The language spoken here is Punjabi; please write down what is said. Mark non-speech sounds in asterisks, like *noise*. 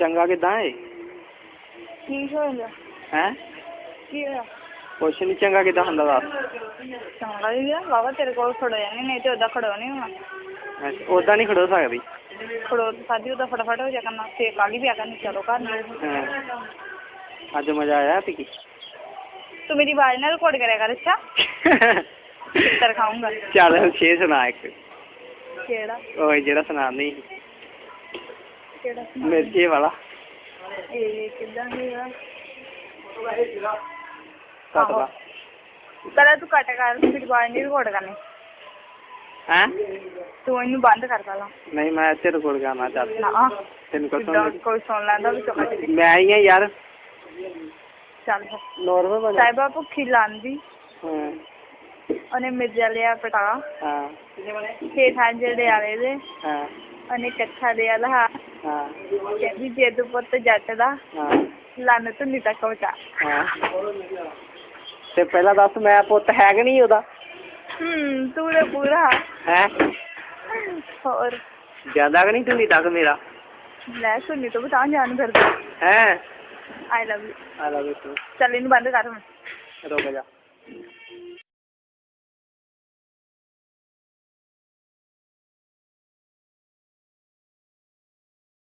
ਚੰਗਾ ਕਿਦਾਂ ਏ? ਕੀ ਹੋਇਆ ਹੈ? ਕੀ ਹੋਇਆ? ਕੁਛ ਨਹੀਂ ਚੰਗਾ ਕਿਦਾਂ ਹੁੰਦਾ ਦੱਸ ਚੰਗਾ ਹੀ ਆ ਬਾਬਾ ਤੇਰੇ ਕੋਲ ਖੜੋ ਜਾਣੀ ਨਹੀਂ ਤੇ ਉਹਦਾ ਖੜੋ ਨਹੀਂ ਹੋਣਾ। ਅੱਛਾ ਉਦਾਂ ਨਹੀਂ ਖੜੋ ਸਕਦੀ? ਖੜੋ ਤਾਂ ਸਾਡੀ ਉਹਦਾ ਫਟਾਫਟ ਹੋ ਜਾ ਕਰਨਾ ਤੇ ਕਾਲੀ ਪਿਆ ਕਰਨੀ ਚਲੋ ਘਰ ਨੂੰ ਹਾਂ। ਅੱਜ ਮਜ਼ਾ ਆਇਆ ਪੀ ਤੂੰ ਮੇਰੀ ਆਵਾਜ਼ ਨਾਲ ਰਿਕਾਰਡ ਕਰਿਆ ਕਰ ਅੱਛਾ *laughs* ਚੱਲ ਛੇ ਸੁਣਾ ਇੱਕ। ਕਿਹੜਾ? ਉਹ ਜਿਹੜਾ ਕਿਹੜਾ ਮਿਰਚੇ ਵਾਲਾ। ਇਹ ਕਿੱਦਾਂ ਹੈਗਾ ਕੱਟ ਲਾ ਪਹਿਲਾਂ ਤੂੰ ਕੱਟ ਕਰ ਮੇਰੀ ਆਵਾਜ਼ ਨਹੀਂ ਰਿਕਾਰਡ ਕਰਨੀ। ਹੈ? ਤੂੰ ਇਹਨੂੰ ਬੰਦ ਕਰ ਪਹਿਲਾਂ। ਨਹੀਂ ਮੈਂ ਇੱਥੇ ਰਿਕਾਰਡ ਕਰਨਾ ਚੱਲ। ਨਾ ਤੈਨੂੰ ਸਮਝ ਕੋਈ ਸੁਣ ਲੈਂਦਾ ਵੀ ਚੁੱਪ ਕੇ ਮੈਂ ਹੀ ਆ ਯਾਰ। ਚੱਲ। ਫਿਰ ਨੋਰਮਲ ਬਣ। ਸਾਹਿਬਾ ਭੁੱਖੀ ਲਾਂਦੀ। ਹਾਂ। ਉਹਨੇ ਮਿਰਜ਼ਾ ਲਿਆ ਪਟਾ ਹਾਂ। ਹੇਠਾਂ ਜਿਹੜੇ ਆਲੇ ਦੇ। ਹਾਂ। ਉਹਨੇ ਲਿਆ ਲਹਾ ਹਾਂ। ਕਹਿੰਦੀ ਜੇ ਤੂੰ ਪੁੱਤ ਜੱਟ ਦਾ ਹਾਂ। ਲੰਨ ਧੁੰਨੀ ਤੱਕ ਪਹੁੰਚਾ। ਹਾਂ। ਤੇ ਪਹਿਲਾਂ ਦੱਸ ਮੈਂ ਪੁੱਤ ਹੈ ਕਿ ਨਹੀਂ ਉਹਦਾ? ਹੂੰ ਤੂੰ ਤੇ ਪੂਰਾ। ਹੈ? ਹੋਰ। ਜ਼ਿਆਦਾ ਕਿ ਨਹੀਂ ਤੂੰ ਤੱਕ ਮੇਰਾ? ਲੈ ਸੁਣੀ ਤੋਂ ਬਤਾ ਜਾਨ ਫਿਰਦਾ। ਹੈ? ਆਈ ਲਵ ਯੂ ਆ ਲਓ ਤੂੰ ਚੱਲ ਇਹਨੂੰ ਬੰਦ ਕਰ ਹੁਣ। ਰੁਕ ਜਾ।